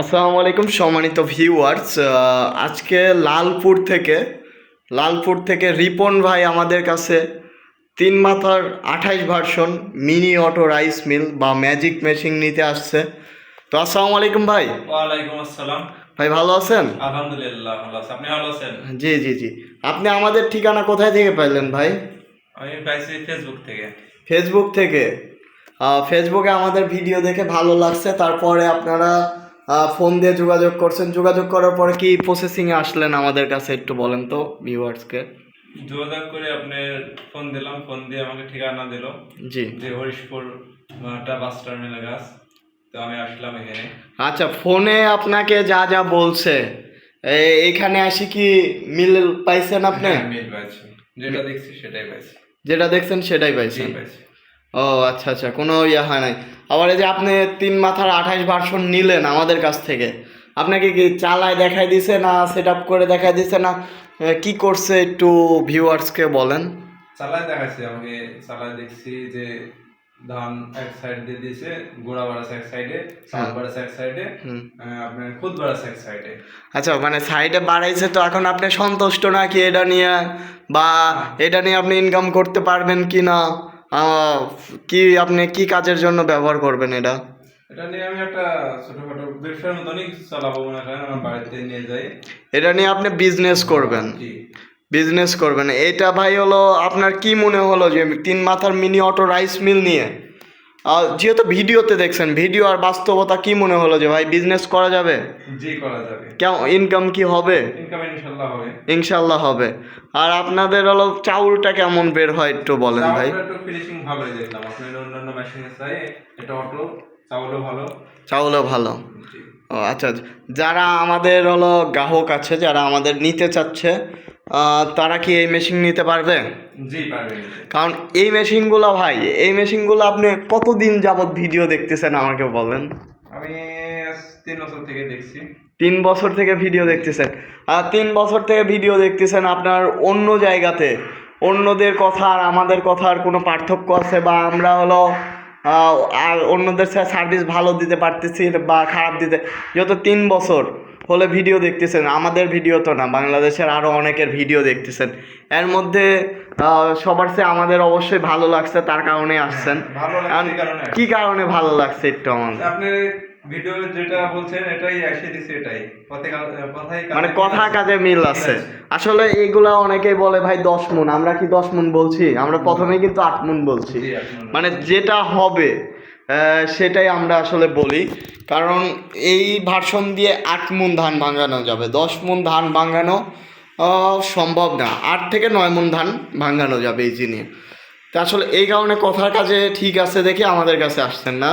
আসসালামু আলাইকুম সম্মানিত ভিউয়ার্স আজকে লালপুর থেকে লালপুর থেকে রিপন ভাই আমাদের কাছে তিন মাথার আঠাইশ version mini auto rice mill বা ম্যাজিক মেশিন নিতে আসছে। তো আসসালামু আলাইকুম ভাই। ওয়ালাইকুম আসসালাম। ভাই ভালো আছেন? আলহামদুলিল্লাহ ভালো আছি। আপনি ভালো আছেন? জি জি জি। আপনি আমাদের ঠিকানা কোথায় থেকে পাইলেন ভাই? আমি পাইছি ফেসবুক থেকে। ফেসবুক থেকে। ফেসবুকে আমাদের ভিডিও দেখে ভালো লাগছে তারপরে আপনারা ফোন দিয়ে যোগাযোগ করছেন। যোগাযোগ করার পরে কি প্রসেসিংয়ে আসলেন আমাদের কাছে একটু বলেন তো ভিউয়ার্সকে যোগাযোগ করে আপনি ফোন দিলাম। ফোন দিয়ে আমাকে ঠিকানা দিল। জি। যে হরিশপুর মাটা বাস টার্মিনাল গাছ তো আমি আসলাম এখানে। আচ্ছা ফোনে আপনাকে যা যা বলছে এখানে আসি কি মিল পাইছেন আপনি? হ্যাঁ, মিল পাইছি। যেটা দেখছি সেটাই পাইছি। যেটা দেখছেন সেটাই পাইছেন। পাইছি। ও আচ্ছা আচ্ছা কোনো ইয়ে হয় নাই। আবার এই যে আপনি তিন মাথার আঠাশ ভার্সন নিলেন আমাদের কাছ থেকে আপনাকে কি চালায় দেখাই দিছে না সেট আপ করে দেখাই দিছে না? কি করছে একটু ভিউয়ার্সকে বলেন। চালায় দেখাচ্ছি আমাকে চালায় দেখছি যে ধান এক সাইড দিয়ে দিয়েছে গোড়া বাড়াছে এক সাইডে চাল বাড়াছে এক সাইডে আপনার খুদ বাড়াছে এক সাইডে আচ্ছা মানে সাইডে বাড়াইছে তো এখন আপনি সন্তুষ্ট নাকি এটা নিয়ে বা এটা নিয়ে আপনি ইনকাম করতে পারবেন কি না? কি আপনি কি কাজের জন্য ব্যবহার করবেন এটা? এটা নিয়ে আমি একটা ছোটখাটো ব্যবসার মতনই চালাবো মনে করেন আমার বাড়িতে নিয়ে যাই। এটা নিয়ে আপনি বিজনেস করবেন। বিজনেস করবেন। এটা ভাই হলো আপনার কি মনে হলো যে তিন মাথার মিনি অটো রাইস মিল নিয়ে? যেহেতু ভিডিওতে দেখছেন ভিডিও আর বাস্তবতা কি মনে হলো যে ভাই বিজনেস করা যাবে? জি করা যাবে। কেমন ইনকাম কি হবে? ইনকাম ইনশাল্লাহ হবে। হবে। আর আপনাদের হলো চাউলটা কেমন বের হয় একটু বলেন ভাই। একটু ফিনিশিং দেখলাম আপনার অন্যান্য মেশিনের চাই এটা অটো চাউলও ভালো। চাউলও ভালো। ও আচ্ছা আচ্ছা। যারা আমাদের হলো গ্রাহক আছে যারা আমাদের নিতে চাচ্ছে তারা কি এই মেশিন নিতে পারবে? জি পারবে। কারণ এই মেশিনগুলো ভাই এই মেশিনগুলো আপনি কতদিন যাবত ভিডিও দেখতেছেন আমাকে বলেন? আমি তিন বছর থেকে দেখছি। তিন বছর থেকে ভিডিও দেখতেছেন। আর তিন বছর থেকে ভিডিও দেখতেছেন আপনার অন্য জায়গাতে। অন্যদের কথা আর আমাদের কথার কোনো পার্থক্য আছে বা আমরা হলো আর অন্যদের সার্ভিস ভালো দিতে পারতেছি বা খারাপ দিতে যত তিন বছর। হলে ভিডিও দেখতেছেন আমাদের ভিডিও তো না বাংলাদেশের আরও অনেকের ভিডিও দেখতেছেন। এর মধ্যে সবার চেয়ে আমাদের অবশ্যই ভালো লাগছে তার কারণে আসছেন। এই কারণে কি কারণে ভালো লাগছে একটু আমাদের ভিডিও যেটা বলছেন এটাই এসে দিছে এটাই। কথাই কথাই মানে কথা কাজে মিল আছে। আসলে এগুলা অনেকেই বলে ভাই দশ মন আমরা কি দশ মন বলছি? আমরা প্রথমে কিন্তু আট মন বলছি। মানে যেটা হবে সেটাই আমরা আসলে বলি। কারণ এই ভার্সন দিয়ে আট মন ধান ভাঙানো যাবে। দশ মন ধান ভাঙানো সম্ভব না। আট থেকে নয় মন ধান ভাঙানো যাবে এই জিনিস। তা আসলে এই কারণে কথার কাজে ঠিক আছে দেখে আমাদের কাছে আসছেন না?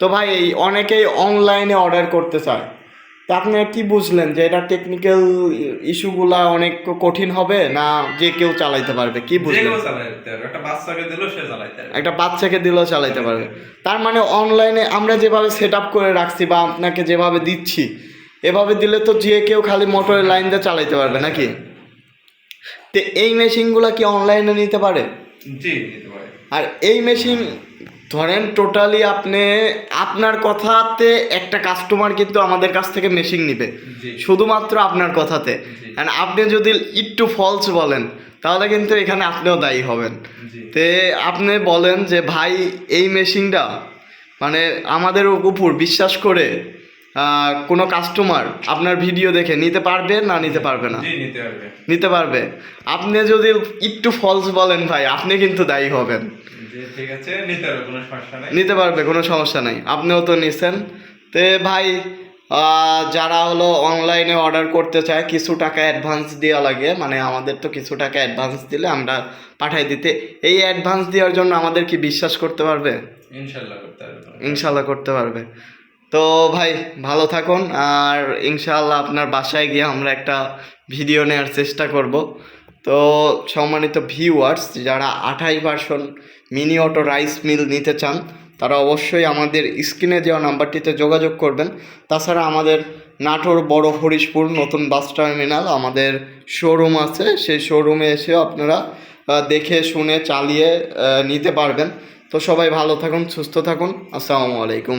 তো ভাই অনেকেই অনলাইনে অর্ডার করতে চায়। তা আপনি কি বুঝলেন যে এটা টেকনিক্যাল ইস্যুগুলা অনেক কঠিন হবে না যে কেউ চালাইতে পারবে? কি বুঝলেন? একটা বাচ্চাকে দিলেও সে চালাইতে পারবে। একটা বাচ্চাকে দিলেও চালাইতে পারবে। তার মানে অনলাইনে আমরা যেভাবে সেট আপ করে রাখছি বা আপনাকে যেভাবে দিচ্ছি এভাবে দিলে তো যে কেউ খালি মোটরের লাইন দিয়ে চালাইতে পারবে নাকি? তো এই মেশিনগুলো কি অনলাইনে নিতে পারে? জি দিতে পারে। আর এই মেশিন ধরেন টোটালি আপনি আপনার কথাতে একটা কাস্টমার কিন্তু আমাদের কাছ থেকে মেশিন নিবে। শুধুমাত্র আপনার কথাতে। আর আপনি যদি একটু ফলস বলেন তাহলে কিন্তু এখানে আপনিও দায়ী হবেন। তে আপনি বলেন যে ভাই এই মেশিনটা মানে আমাদের উপর বিশ্বাস করে কোনো কাস্টমার আপনার ভিডিও দেখে নিতে পারবে না নিতে পারবে না? নিতে পারবে। আপনি যদি একটু ফলস বলেন ভাই আপনি কিন্তু দায়ী হবেন। ঠিক আছে নিতে পারবে কোনো সমস্যা নাই। নিতে পারবে কোনো সমস্যা নাই। আপনিও তো নিছেন। তে ভাই যারা হলো অনলাইনে অর্ডার করতে চায় কিছু টাকা অ্যাডভান্স দেওয়া লাগে। মানে আমাদের তো কিছু টাকা অ্যাডভান্স দিলে আমরা পাঠাই দিতে। এই অ্যাডভান্স দেওয়ার জন্য আমাদের কি বিশ্বাস করতে পারবে? ইনশাল্লাহ করতে পারবে। ইনশাল্লাহ করতে পারবে। তো ভাই ভালো থাকুন। আর ইনশাল্লাহ আপনার বাসায় গিয়ে আমরা একটা ভিডিও নেওয়ার চেষ্টা করব। তো সম্মানিত ভিউয়ার্স যারা আঠাই version mini auto rice mill নিতে চান, তারা অবশ্যই আমাদের স্ক্রিনে দেওয়া নাম্বারটিতে যোগাযোগ করবেন। তাছাড়া আমাদের নাটোর বড় হরিশপুর নতুন বাস টার্মিনাল আমাদের শোরুম আছে। সেই শোরুমে এসেও আপনারা দেখে, শুনে, চালিয়ে নিতে পারবেন। তো সবাই ভালো থাকুন, সুস্থ থাকুন। আসসালামু আলাইকুম।